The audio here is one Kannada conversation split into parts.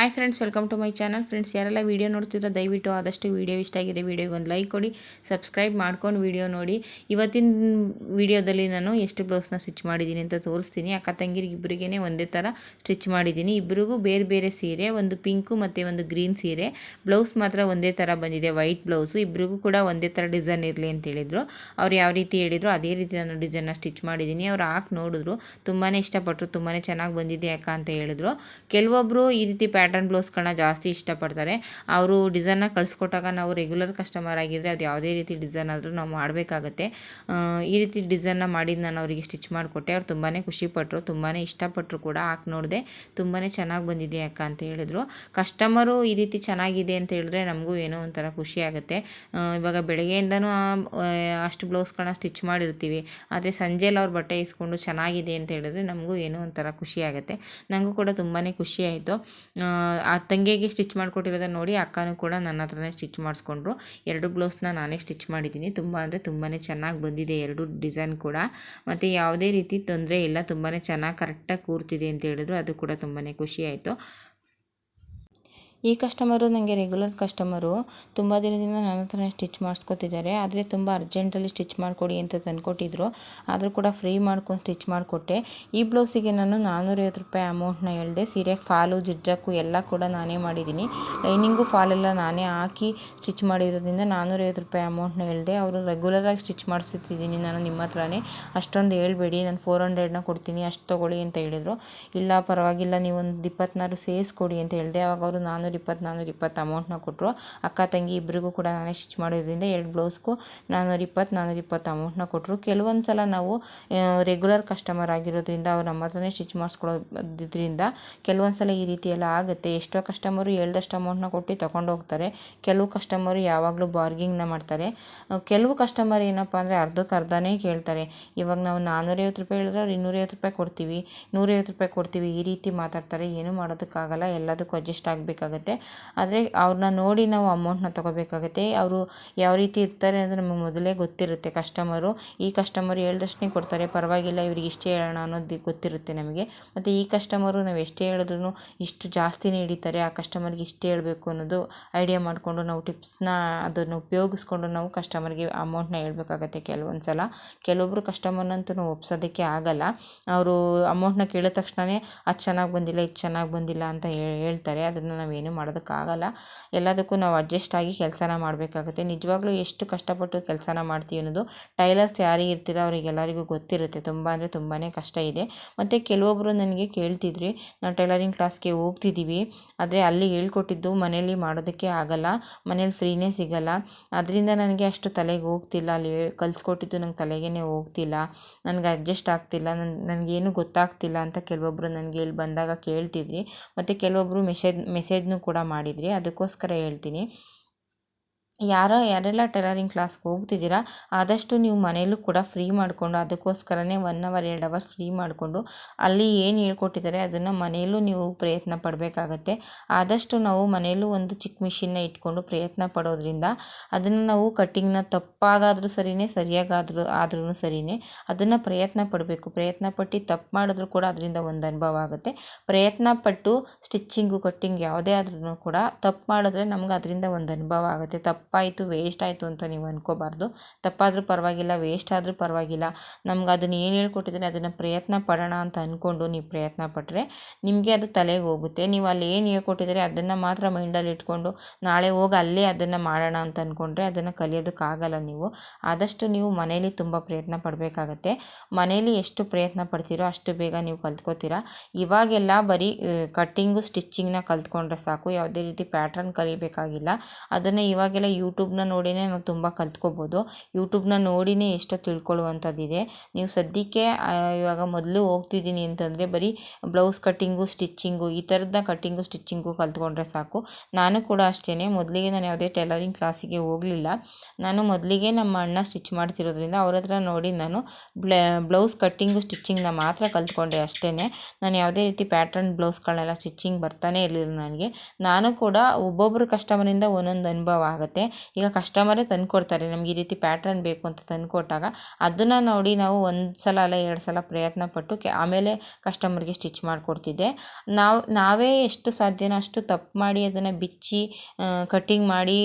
Hi friends welcome to my channel friends ಯಾರೆಲ್ಲ ವೀಡಿಯೋ ನೋಡ್ತಿದ್ರೆ, ದಯವಿಟ್ಟು ಆದಷ್ಟು ವೀಡಿಯೋ ಇಷ್ಟ ಆಗಿದೆ ವೀಡಿಯೋಗೆ ಒಂದು ಲೈಕ್ ಕೊಡಿ ಸಬ್ಸ್ಕ್ರೈಬ್ ಮಾಡ್ಕೊಂಡು ವೀಡಿಯೋ ನೋಡಿ. ಇವತ್ತಿನ ವೀಡಿಯೋದಲ್ಲಿ ನಾನು ಎಷ್ಟು ಬ್ಲೌಸ್ನ ಸ್ಟಿಚ್ ಮಾಡಿದ್ದೀನಿ ಅಂತ ತೋರಿಸ್ತೀನಿ. ಅಕ್ಕ ತಂಗಿರಿಗೆ ಇಬ್ಬರಿಗೇ ಒಂದೇ ಥರ ಸ್ಟಿಚ್ ಮಾಡಿದ್ದೀನಿ. ಇಬ್ಬರಿಗೂ ಬೇರೆ ಬೇರೆ ಸೀರೆ, ಒಂದು ಪಿಂಕು ಮತ್ತು ಒಂದು ಗ್ರೀನ್ ಸೀರೆ. ಬ್ಲೌಸ್ ಮಾತ್ರ ಒಂದೇ ಥರ ಬಂದಿದೆ ವೈಟ್ ಬ್ಲೌಸು ಇಬ್ಬರಿಗೂ ಕೂಡ ಒಂದೇ ಥರ ಡಿಸೈನ್ ಇರಲಿ ಅಂತ ಹೇಳಿದರು. ಅವ್ರು ಯಾವ ರೀತಿ ಹೇಳಿದ್ರು, ಅದೇ ರೀತಿ ನಾನು ಡಿಸೈನ್ನ ಸ್ಟಿಚ್ ಮಾಡಿದ್ದೀನಿ. ಅವ್ರು ಹಾಕಿ ನೋಡಿದ್ರು ತುಂಬಾ ಇಷ್ಟಪಟ್ಟರು ತುಂಬಾ ಚೆನ್ನಾಗಿ ಬಂದಿದೆ ಅಕ್ಕ ಅಂತ ಹೇಳಿದ್ರು. ಕೆಲವೊಬ್ಬರು ಈ ರೀತಿ ಪ್ಯಾಟರ್ನ್ ಬ್ಲೌಸ್ಗಳನ್ನ ಜಾಸ್ತಿ ಇಷ್ಟಪಡ್ತಾರೆ. ಅವರು ಡಿಸೈನ್ನ ಕಳಿಸ್ಕೊಟ್ಟಾಗ ನಾವು ರೆಗ್ಯುಲರ್ ಕಸ್ಟಮರ್ ಆಗಿದ್ದರೆ ಅದು ಯಾವುದೇ ರೀತಿ ಡಿಸೈನ್ ಆದರೂ ನಾವು ಮಾಡಬೇಕಾಗತ್ತೆ. ಈ ರೀತಿ ಡಿಸೈನ್ನ ಮಾಡಿದ್ದು ನಾನು ಅವರಿಗೆ ಸ್ಟಿಚ್ ಮಾಡಿಕೊಟ್ಟೆ. ಅವ್ರು ತುಂಬಾ ಖುಷಿಪಟ್ಟರು ತುಂಬಾ ಇಷ್ಟಪಟ್ಟರು ಕೂಡ ಹಾಕಿ ನೋಡಿದೆ. ತುಂಬಾ ಚೆನ್ನಾಗಿ ಬಂದಿದೆ ಅಕ್ಕ ಅಂತ ಹೇಳಿದರು. ಕಸ್ಟಮರು ಈ ರೀತಿ ಚೆನ್ನಾಗಿದೆ ಅಂತ ಹೇಳಿದ್ರೆ ನಮಗೂ ಏನೋ ಒಂಥರ ಖುಷಿ ಆಗುತ್ತೆ. ಇವಾಗ ಬೆಳಗ್ಗೆಯಿಂದನೂ ಅಷ್ಟು ಬ್ಲೌಸ್ಗಳನ್ನ ಸ್ಟಿಚ್ ಮಾಡಿರ್ತೀವಿ. ಆದರೆ ಸಂಜೆಯಲ್ಲಿ ಅವ್ರು ಬಟ್ಟೆ ಇಸ್ಕೊಂಡು ಚೆನ್ನಾಗಿದೆ ಅಂತ ಹೇಳಿದ್ರೆ ನಮಗೂ ಏನೋ ಒಂಥರ ಖುಷಿ ಆಗುತ್ತೆ. ನನಗೂ ಕೂಡ ತುಂಬಾ ಖುಷಿ ಆಯಿತು. ಆ ತಂಗಿಗೆ ಸ್ಟಿಚ್ ಮಾಡಿಕೊಟ್ಟಿರೋದನ್ನ ನೋಡಿ ಅಕ್ಕನೂ ಕೂಡ ನನ್ನ ಹತ್ರನೇ ಸ್ಟಿಚ್ ಮಾಡಿಸ್ಕೊಂಡ್ರು. ಎರಡು ಬ್ಲೌಸ್ನ ನಾನೇ ಸ್ಟಿಚ್ ಮಾಡಿದ್ದೀನಿ. ತುಂಬ ಅಂದರೆ ತುಂಬಾ ಚೆನ್ನಾಗಿ ಬಂದಿದೆ ಎರಡು ಡಿಸೈನ್ ಕೂಡ. ಮತ್ತು ಯಾವುದೇ ರೀತಿ ತೊಂದರೆ ಇಲ್ಲ. ತುಂಬಾ ಚೆನ್ನಾಗಿ ಕರೆಕ್ಟಾಗಿ ಕೂರ್ತಿದೆ ಅಂತ ಹೇಳಿದ್ರು. ಅದು ಕೂಡ ತುಂಬಾ ಖುಷಿಯಾಯಿತು ಈ ಕಸ್ಟಮರು ನನಗೆ ರೆಗ್ಯುಲರ್ ಕಸ್ಟಮರು ತುಂಬ ದಿನದಿಂದ ನನ್ನ ಹತ್ರನೇ ಸ್ಟಿಚ್ ಮಾಡಿಸ್ಕೊತಿದ್ದಾರೆ. ಆದರೆ ತುಂಬ ಅರ್ಜೆಂಟಲ್ಲಿ ಸ್ಟಿಚ್ ಮಾಡಿಕೊಡಿ ಅಂತ ತಂದುಕೊಟ್ಟಿದ್ರು. ಆದರೂ ಕೂಡ ಫ್ರೀ ಮಾಡ್ಕೊಂಡು ಸ್ಟಿಚ್ ಮಾಡಿಕೊಟ್ಟೆ. ಈ ಬ್ಲೌಸಿಗೆ ನಾನು ನಾನ್ನೂರೈವತ್ತು ರೂಪಾಯಿ ಅಮೌಂಟ್ನ ಹೇಳಿದೆ. ಸೀರೆಗೆ ಫಾಲು ಜಿರ್ಜಕ್ಕು ಎಲ್ಲ ಕೂಡ ನಾನೇ ಮಾಡಿದ್ದೀನಿ. ಲೈನಿಂಗು ಫಾಲೆಲ್ಲ ನಾನೇ ಹಾಕಿ ಸ್ಟಿಚ್ ಮಾಡಿರೋದ್ರಿಂದ ನಾನ್ನೂರೈವತ್ತು ರೂಪಾಯಿ ಅಮೌಂಟ್ನ ಹೇಳಿದೆ. ಅವರು ರೆಗ್ಯುಲರಾಗಿ ಸ್ಟಿಚ್ ಮಾಡಿಸುತ್ತಿದ್ದೀನಿ ನಾನು ನಿಮ್ಮ ಹತ್ರನೇ. ಅಷ್ಟೊಂದು ಹೇಳ್ಬೇಡಿ. ನಾನು ಫೋರ್ ಹಂಡ್ರೆಡ್ನ ಕೊಡ್ತೀನಿ. ಅಷ್ಟು ತೊಗೊಳ್ಳಿ ಅಂತ ಹೇಳಿದರು. ಇಲ್ಲ, ಪರವಾಗಿಲ್ಲ. ನೀವೊಂದು ಇಪ್ಪತ್ನಾರು ಸೇರಿಸ್ಕೊಡಿ ಅಂತ ಹೇಳಿದೆ. ಅವಾಗ ಅವರು ನಾನು ನಾನ್ನೂರ ಇಪ್ಪತ್ತು ಇಪ್ಪತ್ತು ಅಮೌಂಟ್ನ ಕೊಟ್ಟರು ಅಕ್ಕ, ತಂಗಿ ಇಬ್ಬರಿಗೂ ಕೂಡ ನಾನೇ ಸ್ಟಿಚ್ ಮಾಡೋದ್ರಿಂದ ಎರಡು ಬ್ಲೌಸ್ಗೂ ನಾನ್ನೂರ ಇಪ್ಪತ್ತು ನಾನ್ನೂರ ಇಪ್ಪತ್ತು ಅಮೌಂಟ್ನ ಕೊಟ್ಟರು ಕೆಲವೊಂದು ಸಲ ನಾವು ರೆಗ್ಯುಲರ್ ಕಸ್ಟಮರ್ ಆಗಿರೋದ್ರಿಂದ ಅವ್ರು ನಮ್ಮ ಹತ್ರನೇ ಸ್ಟಿಚ್ ಮಾಡಿಸ್ಕೊಳ್ಳೋದ್ರಿಂದ ಕೆಲವೊಂದು ಸಲ ಈ ರೀತಿ ಎಲ್ಲ ಆಗುತ್ತೆ. ಎಷ್ಟೋ ಕಸ್ಟಮರು ಹೇಳ್ದಷ್ಟು ಅಮೌಂಟ್ನ ಕೊಟ್ಟು ತೊಗೊಂಡು ಹೋಗ್ತಾರೆ. ಕೆಲವು ಕಸ್ಟಮರು ಯಾವಾಗಲೂ ಬಾರ್ಗಿಂಗ್ನ ಮಾಡ್ತಾರೆ. ಕೆಲವು ಕಸ್ಟಮರ್ ಏನಪ್ಪ ಅಂದರೆ ಅರ್ಧಕ್ಕೆ ಅರ್ಧನೇ ಕೇಳ್ತಾರೆ. ಇವಾಗ ನಾವು ನಾನ್ನೂರೈವತ್ತು ರೂಪಾಯಿ ಹೇಳಿದ್ರೆ ಅವ್ರು ಇನ್ನೂರೈವತ್ತು ರೂಪಾಯಿ ಕೊಡ್ತೀವಿ, ನೂರೈವತ್ತು ರೂಪಾಯಿ ಕೊಡ್ತೀವಿ ಈ ರೀತಿ ಮಾತಾಡ್ತಾರೆ. ಏನೂ ಮಾಡೋದಕ್ಕಾಗಲ್ಲ. ಎಲ್ಲದಕ್ಕೂ ಅಡ್ಜಸ್ಟ್ ಆಗಬೇಕಾಗುತ್ತೆ. ಆಗುತ್ತೆ. ಆದರೆ ಅವ್ರನ್ನ ನೋಡಿ ನಾವು ಅಮೌಂಟ್ನ ತೊಗೋಬೇಕಾಗುತ್ತೆ. ಅವರು ಯಾವ ರೀತಿ ಇರ್ತಾರೆ ಅನ್ನೋದು ನಮಗೆ ಮೊದಲೇ ಗೊತ್ತಿರುತ್ತೆ ಕಸ್ಟಮರು ಈ ಕಸ್ಟಮರ್ ಹೇಳ್ದಷ್ಟೇ ಕೊಡ್ತಾರೆ. ಪರವಾಗಿಲ್ಲ, ಇವ್ರಿಗೆ ಇಷ್ಟೇ ಹೇಳೋಣ ಅನ್ನೋದು ಗೊತ್ತಿರುತ್ತೆ ನಮಗೆ. ಮತ್ತು ಈ ಕಸ್ಟಮರು ನಾವು ಎಷ್ಟೇ ಹೇಳಿದ್ರು ಇಷ್ಟು ಜಾಸ್ತಿನೇ ಹಿಡಿತಾರೆ. ಆ ಕಸ್ಟಮರ್ಗೆ ಇಷ್ಟೇ ಹೇಳಬೇಕು ಅನ್ನೋದು ಐಡಿಯಾ ಮಾಡಿಕೊಂಡು ನಾವು ಟಿಪ್ಸ್ನ ಅದನ್ನು ಉಪಯೋಗಿಸ್ಕೊಂಡು ನಾವು ಕಸ್ಟಮರ್ಗೆ ಅಮೌಂಟ್ನ ಹೇಳ್ಬೇಕಾಗತ್ತೆ ಕೆಲವೊಂದು ಸಲ ಕೆಲವೊಬ್ಬರು ಕಸ್ಟಮರ್ನಂತೂ ಒಪ್ಸೋದಕ್ಕೆ ಆಗಲ್ಲ. ಅವರು ಅಮೌಂಟ್ನ ಕೇಳಿದ ತಕ್ಷಣವೇ ಅದು ಚೆನ್ನಾಗಿ ಬಂದಿಲ್ಲ, ಇದು ಚೆನ್ನಾಗಿ ಬಂದಿಲ್ಲ ಅಂತ ಹೇಳ್ತಾರೆ. ಅದನ್ನು ನಾವೇನು ಏನು ಮಾಡೋದಕ್ಕಾಗಲ್ಲ. ಎಲ್ಲದಕ್ಕೂ ನಾವು ಅಡ್ಜಸ್ಟ್ ಆಗಿ ಕೆಲಸನ ಮಾಡಬೇಕಾಗುತ್ತೆ. ನಿಜವಾಗ್ಲೂ ಎಷ್ಟು ಕಷ್ಟಪಟ್ಟು ಕೆಲಸನ ಮಾಡ್ತೀವಿ ಅನ್ನೋದು ಟೈಲರ್ಸ್ ಯಾರಿಗೆ ಇರ್ತೀರೋ ಅವರಿಗೆಲ್ಲರಿಗೂ ಗೊತ್ತಿರುತ್ತೆ. ತುಂಬ ಅಂದರೆ ತುಂಬಾ ಕಷ್ಟ ಇದೆ. ಮತ್ತು ಕೆಲವೊಬ್ಬರು ನನಗೆ ಕೇಳ್ತಿದ್ರಿ ನಾವು ಟೈಲರಿಂಗ್ ಕ್ಲಾಸ್ಗೆ ಹೋಗ್ತಿದ್ದೀವಿ, ಆದರೆ ಅಲ್ಲಿ ಹೇಳ್ಕೊಟ್ಟಿದ್ದು ಮನೇಲಿ ಮಾಡೋದಕ್ಕೆ ಆಗಲ್ಲ ಮನೇಲಿ ಫ್ರೀನೇ ಸಿಗಲ್ಲ. ಅದರಿಂದ ನನಗೆ ಅಷ್ಟು ತಲೆಗೆ ಹೋಗ್ತಿಲ್ಲ. ಅಲ್ಲಿ ಕಲಿಸ್ಕೊಟ್ಟಿದ್ದು ನಂಗೆ ತಲೆಗೇ ಹೋಗ್ತಿಲ್ಲ. ನನಗೆ ಅಡ್ಜಸ್ಟ್ ಆಗ್ತಿಲ್ಲ. ನನ್ನ ನನಗೇನು ಗೊತ್ತಾಗ್ತಿಲ್ಲ ಅಂತ ಕೆಲವೊಬ್ಬರು ನನಗೆ ಇಲ್ಲಿ ಬಂದಾಗ ಕೇಳ್ತಿದ್ರಿ. ಮತ್ತು ಕೆಲವೊಬ್ಬರು ಮೆಸೇಜ್ ಮೆಸೇಜ್ನು ಕೂಡ ಮಾಡಿದ್ರಿ. ಅದಕ್ಕೋಸ್ಕರ ಹೇಳ್ತೀನಿ. ಯಾರೋ ಯಾರೆಲ್ಲ ಟೈಲರಿಂಗ್ ಕ್ಲಾಸ್ಗೆ ಹೋಗ್ತಿದ್ದೀರಾ, ಆದಷ್ಟು ನೀವು ಮನೆಯಲ್ಲೂ ಕೂಡ ಫ್ರೀ ಮಾಡಿಕೊಂಡು ಅದಕ್ಕೋಸ್ಕರನೇ ಒನ್ ಅವರ್ ಎರಡು ಅವರ್ ಫ್ರೀ ಮಾಡಿಕೊಂಡು ಅಲ್ಲಿ ಏನು ಹೇಳ್ಕೊಟ್ಟಿದ್ದಾರೆ ಅದನ್ನು ಮನೆಯಲ್ಲೂ ನೀವು ಪ್ರಯತ್ನ ಪಡಬೇಕಾಗತ್ತೆ. ಆದಷ್ಟು ನಾವು ಮನೆಯಲ್ಲೂ ಒಂದು ಚಿಕ್ಕ ಮಿಷಿನ್ನ ಇಟ್ಕೊಂಡು ಪ್ರಯತ್ನ ಪಡೋದ್ರಿಂದ ಅದನ್ನು ನಾವು ಕಟ್ಟಿಂಗ್ನ ತಪ್ಪಾಗಾದರೂ ಸರಿಯೇ ಸರಿಯಾಗಾದರೂ ಆದ್ರೂ ಸರಿಯೇ ಅದನ್ನು ಪ್ರಯತ್ನ ಪಡಬೇಕು. ಪ್ರಯತ್ನ ಪಟ್ಟು ತಪ್ಪು ಮಾಡಿದ್ರು ಕೂಡ ಅದರಿಂದ ಒಂದು ಅನುಭವ ಆಗುತ್ತೆ. ಪ್ರಯತ್ನ ಪಟ್ಟು ಸ್ಟಿಚ್ಚಿಂಗು ಕಟ್ಟಿಂಗ್ ಯಾವುದೇ ಆದ್ರೂ ಕೂಡ ತಪ್ಪು ಮಾಡಿದ್ರೆ ನಮ್ಗೆ ಅದರಿಂದ ಒಂದು ಅನುಭವ ಆಗುತ್ತೆ. ತಪ್ಪು ತಪ್ಪಾಯಿತು ವೇಸ್ಟ್ ಆಯಿತು ಅಂತ ನೀವು ಅಂದ್ಕೋಬಾರ್ದು ತಪ್ಪಾದರೂ ಪರವಾಗಿಲ್ಲ ವೇಸ್ಟ್ ಆದರೂ ಪರವಾಗಿಲ್ಲ. ನಮ್ಗೆ ಅದನ್ನು ಏನು ಹೇಳ್ಕೊಟ್ಟಿದ್ದಾರೆ ಅದನ್ನು ಪ್ರಯತ್ನ ಪಡೋಣ ಅಂತ ಅಂದ್ಕೊಂಡು ನೀವು ಪ್ರಯತ್ನ ಪಟ್ಟರೆ ನಿಮಗೆ ಅದು ತಲೆಗೆ ಹೋಗುತ್ತೆ. ನೀವು ಅಲ್ಲಿ ಏನು ಹೇಳ್ಕೊಟ್ಟಿದ್ದಾರೆ, ಅದನ್ನು ಮಾತ್ರ ಮೈಂಡಲ್ಲಿ ಇಟ್ಕೊಂಡು ನಾಳೆ ಹೋಗಿ ಅಲ್ಲೇ ಅದನ್ನು ಮಾಡೋಣ ಅಂತ ಅಂದ್ಕೊಂಡ್ರೆ ಅದನ್ನು ಕಲಿಯೋದಕ್ಕಾಗಲ್ಲ ನೀವು. ಆದಷ್ಟು ನೀವು ಮನೇಲಿ ತುಂಬ ಪ್ರಯತ್ನ ಪಡಬೇಕಾಗತ್ತೆ. ಮನೇಲಿ ಎಷ್ಟು ಪ್ರಯತ್ನ ಪಡ್ತೀರೋ ಅಷ್ಟು ಬೇಗ ನೀವು ಕಲ್ತ್ಕೋತೀರಾ. ಇವಾಗೆಲ್ಲ ಬರೀ ಕಟ್ಟಿಂಗು ಸ್ಟಿಚ್ಚಿಂಗ್ನ ಕಲ್ತ್ಕೊಂಡ್ರೆ ಸಾಕು. ಯಾವುದೇ ರೀತಿ ಪ್ಯಾಟ್ರನ್ ಕಲಿಬೇಕಾಗಿಲ್ಲ. ಅದನ್ನು ಇವಾಗೆಲ್ಲ ಯೂಟ್ಯೂಬ್ನ ನೋಡಿಯೇ ನಾವು ತುಂಬ ಕಲ್ತ್ಕೋಬೋದು. ಯೂಟ್ಯೂಬ್ನ ನೋಡಿಯೇ ಎಷ್ಟೋ ತಿಳ್ಕೊಳ್ಳುವಂಥದ್ದಿದೆ. ನೀವು ಸದ್ಯಕ್ಕೆ ಇವಾಗ ಮೊದಲು ಹೋಗ್ತಿದ್ದೀನಿ ಅಂತಂದರೆ ಬರೀ ಬ್ಲೌಸ್ ಕಟ್ಟಿಂಗು, ಸ್ಟಿಚ್ಚಿಂಗು, ಈ ಥರದ್ದನ್ನ ಕಟ್ಟಿಂಗು, ಸ್ಟಿಚ್ಚಿಂಗು ಕಲ್ತ್ಕೊಂಡ್ರೆ ಸಾಕು. ನಾನು ಕೂಡ ಅಷ್ಟೇ ಮೊದಲಿಗೆ ನಾನು ಯಾವುದೇ ಟೈಲರಿಂಗ್ ಕ್ಲಾಸಿಗೆ ಹೋಗಲಿಲ್ಲ. ನಾನು ಮೊದಲಿಗೆ ನಮ್ಮ ಅಣ್ಣ ಸ್ಟಿಚ್ ಮಾಡ್ತಿರೋದ್ರಿಂದ ಅವ್ರ ಹತ್ರ ನೋಡಿ ನಾನು ಬ್ಲೌಸ್ ಕಟ್ಟಿಂಗು, ಸ್ಟಿಚ್ಚಿಂಗ್ನ ಮಾತ್ರ ಕಲ್ತ್ಕೊಂಡೆ ಅಷ್ಟೇ ನಾನು ಯಾವುದೇ ರೀತಿ ಪ್ಯಾಟರ್ನ್ ಬ್ಲೌಸ್ಗಳನ್ನೆಲ್ಲ ಸ್ಟಿಚ್ಚಿಂಗ್ ಬರ್ತಾನೆ ಇರಲಿಲ್ಲ ನನಗೆ. ನಾನು ಕೂಡ ಒಬ್ಬೊಬ್ಬರು ಕಸ್ಟಮರಿಂದ ಒಂದೊಂದು ಅನುಭವ ಆಗುತ್ತೆ. ಈಗ ಕಸ್ಟಮರೇ ತಂದುಕೊಡ್ತಾರೆ. ನಮ್ಗೆ ಈ ರೀತಿ ಪ್ಯಾಟ್ರನ್ ಬೇಕು ಅಂತ ತಂದುಕೊಟ್ಟಾಗ ಅದನ್ನು ನೋಡಿ ನಾವು ಒಂದು ಸಲ ಅಲ್ಲ ಎರಡು ಸಲ ಪ್ರಯತ್ನ ಪಟ್ಟು ಕೆ, ಆಮೇಲೆ ಕಸ್ಟಮರ್ಗೆ ಸ್ಟಿಚ್ ಮಾಡಿಕೊಡ್ತಿದ್ದೆ. ನಾವು, ನಾವೇ ಎಷ್ಟು ಸಾಧ್ಯನೋ ಅಷ್ಟು ತಪ್ಪು ಮಾಡಿ ಅದನ್ನು ಬಿಚ್ಚಿ ಕಟ್ಟಿಂಗ್ ಮಾಡಿ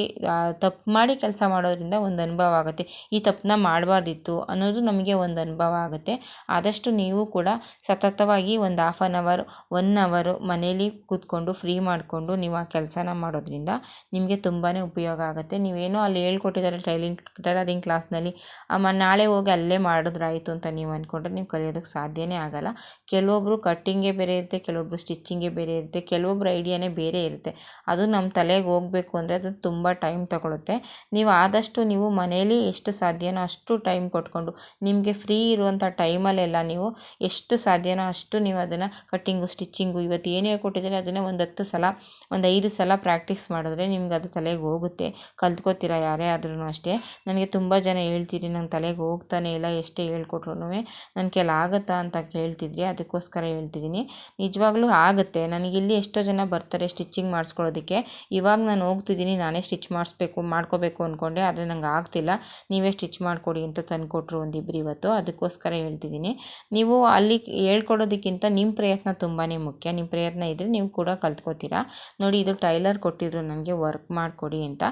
ತಪ್ಪು ಮಾಡಿ ಕೆಲಸ ಮಾಡೋದ್ರಿಂದ ಒಂದು ಅನುಭವ ಆಗುತ್ತೆ. ಈ ತಪ್ಪನ್ನ ಮಾಡಬಾರ್ದಿತ್ತು ಅನ್ನೋದು ನಮಗೆ ಒಂದು ಅನುಭವ ಆಗುತ್ತೆ. ಆದಷ್ಟು ನೀವು ಕೂಡ ಸತತವಾಗಿ ಒಂದು ಹಾಫ್ ಆನ್ ಅವರ್ ಒನ್ ಅವರು ಮನೇಲಿ ಕೂತ್ಕೊಂಡು ಫ್ರೀ ಮಾಡಿಕೊಂಡು ನೀವು ಆ ಕೆಲಸನ ಮಾಡೋದ್ರಿಂದ ನಿಮಗೆ ತುಂಬಾ ಉಪಯೋಗ ಆಗುತ್ತೆ. ನೀವೇನೋ ಅಲ್ಲಿ ಹೇಳ್ಕೊಟ್ಟಿದ್ದಾರೆ ಟೈಲಿಂಗ್ ಟೈಲರಿಂಗ್ ಕ್ಲಾಸ್ನಲ್ಲಿ ಅಮ್ಮ, ನಾಳೆ ಹೋಗಿ ಅಲ್ಲೇ ಮಾಡಿದ್ರಾಯಿತು ಅಂತ ನೀವು ಅಂದ್ಕೊಂಡ್ರೆ ನೀವು ಕಲಿಯೋದಕ್ಕೆ ಸಾಧ್ಯನೇ ಆಗೋಲ್ಲ. ಕೆಲವೊಬ್ಬರು ಕಟ್ಟಿಂಗೇ ಬೇರೆ ಇರುತ್ತೆ ಕೆಲವೊಬ್ಬರು ಸ್ಟಿಚ್ಚಿಂಗೇ ಬೇರೆ ಇರುತ್ತೆ, ಕೆಲವೊಬ್ರು ಐಡಿಯಾನೇ ಬೇರೆ ಇರುತ್ತೆ. ಅದು ನಮ್ಮ ತಲೆಗೆ ಹೋಗಬೇಕು ಅಂದರೆ ಅದು ತುಂಬ ಟೈಮ್ ತಗೊಳುತ್ತೆ. ನೀವು ಆದಷ್ಟು ನೀವು ಮನೇಲಿ ಎಷ್ಟು ಸಾಧ್ಯನೋ ಅಷ್ಟು ಟೈಮ್ ಕೊಟ್ಕೊಂಡು, ನಿಮಗೆ ಫ್ರೀ ಇರುವಂಥ ಟೈಮಲ್ಲೆಲ್ಲ ನೀವು ಎಷ್ಟು ಸಾಧ್ಯನೋ ಅಷ್ಟು ನೀವು ಅದನ್ನು ಕಟ್ಟಿಂಗು, ಸ್ಟಿಚ್ಚಿಂಗು ಇವತ್ತು ಏನು ಹೇಳ್ಕೊಟ್ಟಿದ್ದಾರೆ ಅದನ್ನು ಒಂದು ಹತ್ತು ಸಲ, ಒಂದು ಐದು ಸಲ ಪ್ರಾಕ್ಟೀಸ್ ಮಾಡಿದ್ರೆ ನಿಮ್ಗೆ ಅದು ತಲೆಗೆ ಹೋಗುತ್ತೆ. ಕಲ್ತ್ಕೋತೀರ ಯಾರೇ ಆದ್ರೂ ಅಷ್ಟೇ. ನನಗೆ ತುಂಬ ಜನ ಹೇಳ್ತೀರಿ ನಂಗೆ ತಲೆಗೆ ಹೋಗ್ತಾನೆ ಇಲ್ಲ, ಎಷ್ಟೇ ಹೇಳ್ಕೊಟ್ರು ನನ್ನ ಕೈಲಿ ಆಗುತ್ತಾ ಅಂತ ಕೇಳ್ತಿದ್ರಿ, ಅದಕ್ಕೋಸ್ಕರ ಹೇಳ್ತಿದ್ದೀನಿ. ನಿಜವಾಗ್ಲೂ ಆಗುತ್ತೆ. ನನಗಿಲ್ಲಿ ಎಷ್ಟೋ ಜನ ಬರ್ತಾರೆ ಸ್ಟಿಚ್ಚಿಂಗ್ ಮಾಡಿಸ್ಕೊಳ್ಳೋದಕ್ಕೆ. ಇವಾಗ ನಾನು ಹೋಗ್ತಿದ್ದೀನಿ, ನಾನೇ ಸ್ಟಿಚ್ ಮಾಡಿಸ್ಬೇಕು, ಮಾಡ್ಕೋಬೇಕು ಅಂದ್ಕೊಂಡೆ ಆದರೆ ನಂಗೆ ಆಗ್ತಿಲ್ಲ. ನೀವೇ ಸ್ಟಿಚ್ ಮಾಡಿಕೊಡಿ ಅಂತ ತಂದುಕೊಟ್ರು ಒಂದಿಬ್ಬರು ಇವತ್ತು, ಅದಕ್ಕೋಸ್ಕರ ಹೇಳ್ತಿದ್ದೀನಿ. ನೀವು ಅಲ್ಲಿ ಹೇಳ್ಕೊಡೋದಕ್ಕಿಂತ ನಿಮ್ಮ ಪ್ರಯತ್ನ ತುಂಬಾ ಮುಖ್ಯ. ನಿಮ್ಮ ಪ್ರಯತ್ನ ಇದ್ದರೆ ನೀವು ಕೂಡ ಕಲ್ತ್ಕೋತೀರಾ. ನೋಡಿ, ಇದು ಟೈಲರ್ ಕೊಟ್ಟಿದ್ರು ನನಗೆ, ವರ್ಕ್ ಮಾಡಿಕೊಡಿ ಅಂತ.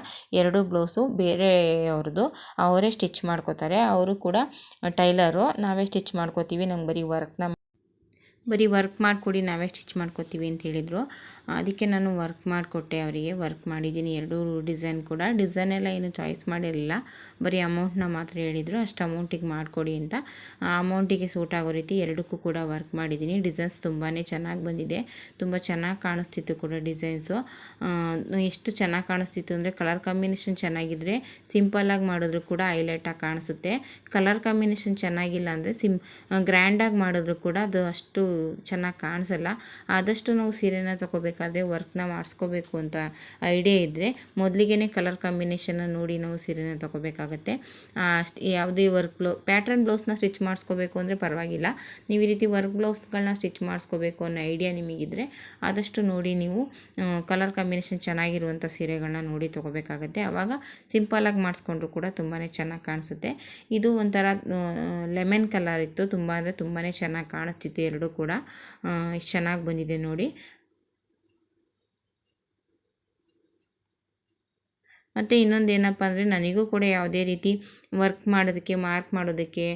ಎರಡು ಬ್ಲೌಸು ಬೇರೆಯವ್ರದ್ದು. ಅವರೇ ಸ್ಟಿಚ್ ಮಾಡ್ಕೋತಾರೆ. ಅವರು ಕೂಡ ಟೈಲರು. ನಾವೇ ಸ್ಟಿಚ್ ಮಾಡ್ಕೋತೀವಿ ನಮ್ಗೆ ಬರೀ ವರ್ಕ್ನ ಬರೀ ವರ್ಕ್ ಮಾಡಿಕೊಡಿ, ನಾವೇ ಸ್ಟಿಚ್ ಮಾಡ್ಕೋತೀವಿ ಅಂತ ಹೇಳಿದರು. ಅದಕ್ಕೆ ನಾನು ವರ್ಕ್ ಮಾಡಿಕೊಟ್ಟೆ ಅವರಿಗೆ. ವರ್ಕ್ ಮಾಡಿದ್ದೀನಿ. ಎರಡೂ ಡಿಸೈನ್ ಕೂಡ. ಡಿಸೈನ್ ಎಲ್ಲ ಏನು ಚಾಯ್ಸ್ ಮಾಡಿರಲಿಲ್ಲ. ಬರೀ ಅಮೌಂಟ್ನ ಮಾತ್ರ ಹೇಳಿದರು. ಅಷ್ಟು ಅಮೌಂಟಿಗೆ ಮಾಡಿಕೊಡಿ ಅಂತ. ಆ ಅಮೌಂಟಿಗೆ ಸೂಟ್ ಆಗೋ ರೀತಿ ಎರಡಕ್ಕೂ ಕೂಡ ವರ್ಕ್ ಮಾಡಿದ್ದೀನಿ. ಡಿಸೈನ್ಸ್ ತುಂಬಾ ಚೆನ್ನಾಗಿ ಬಂದಿದೆ. ತುಂಬ ಚೆನ್ನಾಗಿ ಕಾಣಿಸ್ತಿತ್ತು ಕೂಡ ಡಿಸೈನ್ಸು ಎಷ್ಟು ಚೆನ್ನಾಗಿ ಕಾಣಿಸ್ತಿತ್ತು ಅಂದರೆ ಕಲರ್ ಕಾಂಬಿನೇಷನ್ ಚೆನ್ನಾಗಿದ್ದರೆ ಸಿಂಪಲ್ಲಾಗಿ ಮಾಡಿದ್ರು ಕೂಡ ಹೈಲೈಟಾಗಿ ಕಾಣಿಸುತ್ತೆ. ಕಲರ್ ಕಾಂಬಿನೇಷನ್ ಚೆನ್ನಾಗಿಲ್ಲ ಅಂದರೆ ಸಿಂ ಗ್ರ್ಯಾಂಡಾಗಿ ಮಾಡಿದ್ರು ಕೂಡ ಅದು ಅಷ್ಟು ಚೆನ್ನಾಗಿ ಕಾಣಿಸಲ್ಲ. ಆದಷ್ಟು ನಾವು ಸೀರೆನ ತೊಗೋಬೇಕಾದ್ರೆ ವರ್ಕ್ನ ಮಾಡಿಸ್ಕೋಬೇಕು ಅಂತ ಐಡಿಯಾ ಇದ್ದರೆ ಮೊದಲಿಗೆ ಕಲರ್ ಕಾಂಬಿನೇಷನ್ನ ನೋಡಿ ನಾವು ಸೀರೆನ ತೊಗೋಬೇಕಾಗತ್ತೆ. ಅಷ್ಟು ಯಾವುದೇ ವರ್ಕ್ ಬ್ಲೌ, ಪ್ಯಾಟ್ರನ್ ಬ್ಲೌಸ್ನ ಸ್ಟಿಚ್ ಮಾಡಿಸ್ಕೋಬೇಕು ಅಂದರೆ ಪರವಾಗಿಲ್ಲ. ನೀವು ಈ ರೀತಿ ವರ್ಕ್ ಬ್ಲೌಸ್ಗಳನ್ನ ಸ್ಟಿಚ್ ಮಾಡಿಸ್ಕೋಬೇಕು ಅನ್ನೋ ಐಡಿಯಾ ನಿಮಗಿದ್ರೆ ಆದಷ್ಟು ನೋಡಿ ನೀವು ಕಲರ್ ಕಾಂಬಿನೇಷನ್ ಚೆನ್ನಾಗಿರುವಂಥ ಸೀರೆಗಳನ್ನ ನೋಡಿ ತೊಗೋಬೇಕಾಗತ್ತೆ. ಆವಾಗ ಸಿಂಪಲಾಗಿ ಮಾಡಿಸ್ಕೊಂಡ್ರು ಕೂಡ ತುಂಬಾ ಚೆನ್ನಾಗಿ ಕಾಣಿಸುತ್ತೆ. ಇದು ಒಂಥರ ಲೆಮನ್ ಕಲರ್ ಇತ್ತು. ತುಂಬ ಅಂದರೆ ತುಂಬಾ ಚೆನ್ನಾಗಿ ಕಾಣಿಸ್ತಿತ್ತು ಎರಡೂ ಕೂಡ. ಎಷ್ಟು ಚೆನ್ನಾಗಿ ಬಂದಿದೆ ನೋಡಿ. ಮತ್ತು ಇನ್ನೊಂದು ಏನಪ್ಪ ಅಂದರೆ ನನಗೂ ಕೂಡ ಯಾವುದೇ ರೀತಿ ವರ್ಕ್ ಮಾಡೋದಕ್ಕೆ ಮಾರ್ಕ್ ಮಾಡೋದಕ್ಕೆ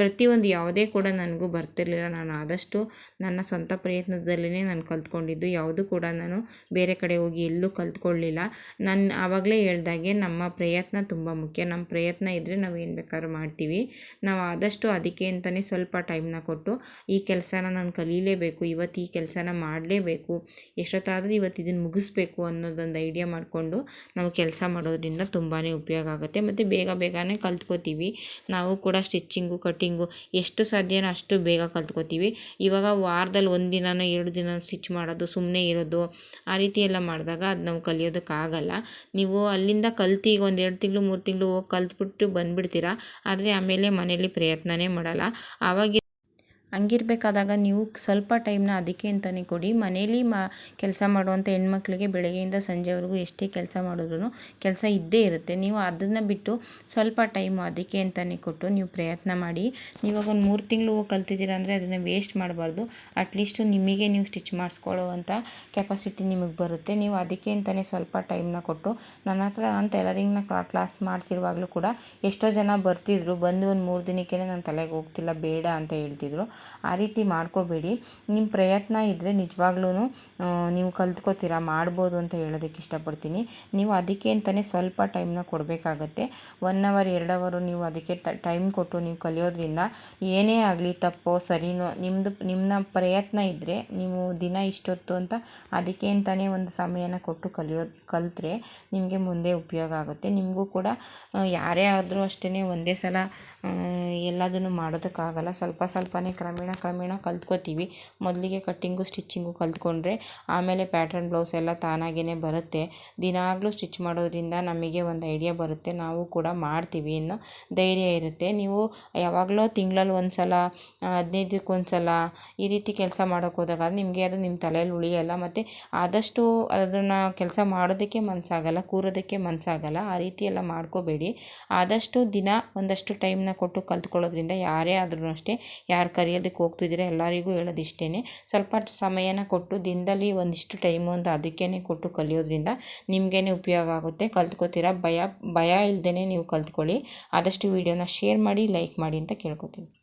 ಪ್ರತಿಯೊಂದು ಯಾವುದೇ ಕೂಡ ನನಗೂ ಬರ್ತಿರಲಿಲ್ಲ. ನಾನು ಆದಷ್ಟು ನನ್ನ ಸ್ವಂತ ಪ್ರಯತ್ನದಲ್ಲೇ ನಾನು ಕಲ್ತ್ಕೊಂಡಿದ್ದು. ಯಾವುದೂ ಕೂಡ ನಾನು ಬೇರೆ ಕಡೆ ಹೋಗಿ ಎಲ್ಲೂ ಕಲ್ತ್ಕೊಳ್ಳಿಲ್ಲ. ನಾನು ಆವಾಗಲೇ ಹೇಳ್ದಾಗೆ ನಮ್ಮ ಪ್ರಯತ್ನ ತುಂಬ ಮುಖ್ಯ. ನಮ್ಮ ಪ್ರಯತ್ನ ಇದ್ದರೆ ನಾವು ಏನು ಬೇಕಾದ್ರೂ ಮಾಡ್ತೀವಿ. ನಾವು ಆದಷ್ಟು ಅದಕ್ಕೆ ಅಂತಲೇ ಸ್ವಲ್ಪ ಟೈಮ್ನ ಕೊಟ್ಟು ಈ ಕೆಲಸನ ನಾನು ಕಲೀಲೇಬೇಕು, ಇವತ್ತು ಈ ಕೆಲಸನ ಮಾಡಲೇಬೇಕು, ಎಷ್ಟೊತ್ತಾದರೂ ಇವತ್ತು ಇದನ್ನು ಮುಗಿಸ್ಬೇಕು ಅನ್ನೋದೊಂದು ಐಡಿಯಾ ಮಾಡಿಕೊಂಡು ನಾವು ಕೆಲಸ ಮಾಡೋದ್ರಿಂದ ತುಂಬಾ ಉಪಯೋಗ ಆಗುತ್ತೆ. ಮತ್ತು ಬೇಗ ಬೇಗ ಬೇಗನೆ ಕಲ್ತ್ಕೋತೀವಿ. ನಾವು ಕೂಡ ಸ್ಟಿಚ್ಚಿಂಗು, ಕಟ್ಟಿಂಗು ಎಷ್ಟು ಸಾಧ್ಯನೋ ಅಷ್ಟು ಬೇಗ ಕಲ್ತ್ಕೋತೀವಿ. ಇವಾಗ ವಾರದಲ್ಲಿ ಒಂದು ದಿನನೋ ಎರಡು ದಿನ ಸ್ಟಿಚ್ ಮಾಡೋದು ಸುಮ್ಮನೆ ಇರೋದು, ಆ ರೀತಿ ಎಲ್ಲ ಮಾಡಿದಾಗ ಅದು ನಾವು ಕಲಿಯೋದಕ್ಕಾಗಲ್ಲ. ನೀವು ಅಲ್ಲಿಂದ ಕಲ್ತು ಈಗ ಒಂದು ಎರಡು ತಿಂಗಳು, ಮೂರು ತಿಂಗಳು ಹೋಗಿ ಕಲ್ತ್ಬಿಟ್ಟು ಬಂದುಬಿಡ್ತೀರಾ. ಆದರೆ ಆಮೇಲೆ ಮನೇಲಿ ಪ್ರಯತ್ನನೇ ಮಾಡಲ್ಲ. ಆವಾಗ ಹಂಗಿರ್ಬೇಕಾದಾಗ ನೀವು ಸ್ವಲ್ಪ ಟೈಮ್ನ ಅದಕ್ಕೆ ಅಂತಲೇ ಕೊಡಿ. ಮನೇಲಿ ಮಾ, ಕೆಲಸ ಮಾಡುವಂಥ ಹೆಣ್ಮಕ್ಳಿಗೆ ಬೆಳಗ್ಗೆಯಿಂದ ಸಂಜೆವರೆಗೂ ಎಷ್ಟೇ ಕೆಲಸ ಮಾಡಿದ್ರು ಕೆಲಸ ಇದ್ದೇ ಇರುತ್ತೆ. ನೀವು ಅದನ್ನು ಬಿಟ್ಟು ಸ್ವಲ್ಪ ಟೈಮು ಅದಕ್ಕೆ ಅಂತಲೇ ಕೊಟ್ಟು ನೀವು ಪ್ರಯತ್ನ ಮಾಡಿ. ನೀವಾಗ ಒಂದು ಮೂರು ತಿಂಗಳು ಕಲ್ತಿದ್ದೀರ ಅಂದರೆ ಅದನ್ನು ವೇಸ್ಟ್ ಮಾಡಬಾರ್ದು. ಅಟ್ಲೀಸ್ಟು ನಿಮಗೆ ನೀವು ಸ್ಟಿಚ್ ಮಾಡಿಸ್ಕೊಳ್ಳೋವಂಥ ಕೆಪಾಸಿಟಿ ನಿಮಗೆ ಬರುತ್ತೆ. ನೀವು ಅದಕ್ಕೆ ಅಂತಲೇ ಸ್ವಲ್ಪ ಟೈಮ್ನ ಕೊಟ್ಟು, ನನ್ನ ಹತ್ರ ನಾನು ಟೈಲರಿಂಗ್ನ ಕ್ಲಾಸ್ ಮಾಡ್ತಿರುವಾಗಲೂ ಕೂಡ ಎಷ್ಟೋ ಜನ ಬರ್ತಿದ್ರು. ಬಂದು ಒಂದು ಮೂರು ದಿನಕ್ಕೇ ನನ್ನ ತಲೆಗೆ ಹೋಗ್ತಿಲ್ಲ, ಬೇಡ ಅಂತ ಹೇಳ್ತಿದ್ರು. ಆ ರೀತಿ ಮಾಡ್ಕೋಬೇಡಿ. ನಿಮ್ಮ ಪ್ರಯತ್ನ ಇದ್ದರೆ ನಿಜವಾಗ್ಲೂ ನೀವು ಕಲ್ತ್ಕೋತೀರ, ಮಾಡ್ಬೋದು ಅಂತ ಹೇಳೋದಕ್ಕೆ ಇಷ್ಟಪಡ್ತೀನಿ. ನೀವು ಅದಕ್ಕೆ ಅಂತಲೇ ಸ್ವಲ್ಪ ಟೈಮ್ನ ಕೊಡಬೇಕಾಗತ್ತೆ. ಒನ್ ಅವರ್ ಎರಡು ಅವರು ನೀವು ಅದಕ್ಕೆ ಟೈಮ್ ಕೊಟ್ಟು ನೀವು ಕಲಿಯೋದ್ರಿಂದ ಏನೇ ಆಗಲಿ ತಪ್ಪೋ, ಸರಿನೋ ನಿಮ್ಮದು ನಿಮ್ಮ ಪ್ರಯತ್ನ ಇದ್ದರೆ ನೀವು ದಿನ ಇಷ್ಟೊತ್ತು ಅಂತ ಅದಕ್ಕೆ ಅಂತಲೇ ಒಂದು ಸಮಯನ ಕೊಟ್ಟು ಕಲಿಯೋದು ಕಲಿತ್ರೆ ನಿಮಗೆ ಮುಂದೆ ಉಪಯೋಗ ಆಗುತ್ತೆ. ನಿಮಗೂ ಕೂಡ ಯಾರೇ ಆದರೂ ಅಷ್ಟೇ ಒಂದೇ ಸಲ ಎಲ್ಲದನ್ನು ಮಾಡೋದಕ್ಕಾಗಲ್ಲ. ಸ್ವಲ್ಪ ಸ್ವಲ್ಪನೇ ಕ್ರ ಕ್ರಮೇಣ ಕ್ರಮೇಣ ಕಲ್ತ್ಕೋತೀವಿ. ಮೊದಲಿಗೆ ಕಟ್ಟಿಂಗು, ಸ್ಟಿಚ್ಚಿಂಗು ಕಲ್ತ್ಕೊಂಡ್ರೆ ಆಮೇಲೆ ಪ್ಯಾಟ್ರನ್, ಬ್ಲೌಸ್ ಎಲ್ಲ ತಾನಾಗೇ ಬರುತ್ತೆ. ದಿನಾಗಲೂ ಸ್ಟಿಚ್ ಮಾಡೋದ್ರಿಂದ ನಮಗೆ ಒಂದು ಐಡಿಯಾ ಬರುತ್ತೆ. ನಾವು ಕೂಡ ಮಾಡ್ತೀವಿ. ಅನ್ನೋ ಧೈರ್ಯ ಇರುತ್ತೆ. ನೀವು ಯಾವಾಗಲೂ ತಿಂಗಳಲ್ಲಿ ಒಂದು ಸಲ ಹದಿನೈದಕ್ಕೆ ಒಂದು ಸಲ ಈ ರೀತಿ ಕೆಲಸ ಮಾಡೋಕ್ಕೆ ಹೋದಾಗ ನಿಮಗೆ ಅದು ನಿಮ್ಮ ತಲೆಯಲ್ಲಿ ಉಳಿಯಲ್ಲ. ಮತ್ತು ಆದಷ್ಟು ಅದನ್ನು ಕೆಲಸ ಮಾಡೋದಕ್ಕೆ ಮನಸ್ಸಾಗಲ್ಲ ಕೂರೋದಕ್ಕೆ ಮನಸ್ಸಾಗಲ್ಲ ಆ ರೀತಿ ಎಲ್ಲ ಮಾಡ್ಕೋಬೇಡಿ. ಆದಷ್ಟು ದಿನ ಒಂದಷ್ಟು ಟೈಮ್ನ ಕೊಟ್ಟು ಕಲ್ತ್ಕೊಳ್ಳೋದ್ರಿಂದ ಯಾರೇ ಆದ್ರೂ ಅಷ್ಟೇ, ಯಾರು ಕಲಿಯೋದಕ್ಕೆ ಹೋಗ್ತಿದ್ದೀರಾ? ಎಲ್ಲರಿಗೂ ಹೇಳೋದಿಷ್ಟೇ ಸ್ವಲ್ಪ ಸಮಯನ ಕೊಟ್ಟು, ದಿನದಲ್ಲಿ ಒಂದಿಷ್ಟು ಟೈಮು ಅಂತ ಅದಕ್ಕೇ ಕೊಟ್ಟು ಕಲಿಯೋದ್ರಿಂದ ನಿಮಗೇ ಉಪಯೋಗ ಆಗುತ್ತೆ. ಕಲ್ತ್ಕೋತೀರಾ? ಭಯ ಭಯ ಇಲ್ಲದೇ ನೀವು ಕಲ್ತ್ಕೊಳ್ಳಿ. ಆದಷ್ಟು ವೀಡಿಯೋನ ಶೇರ್ ಮಾಡಿ ಲೈಕ್ ಮಾಡಿ ಅಂತ ಕೇಳ್ಕೊತೀನಿ.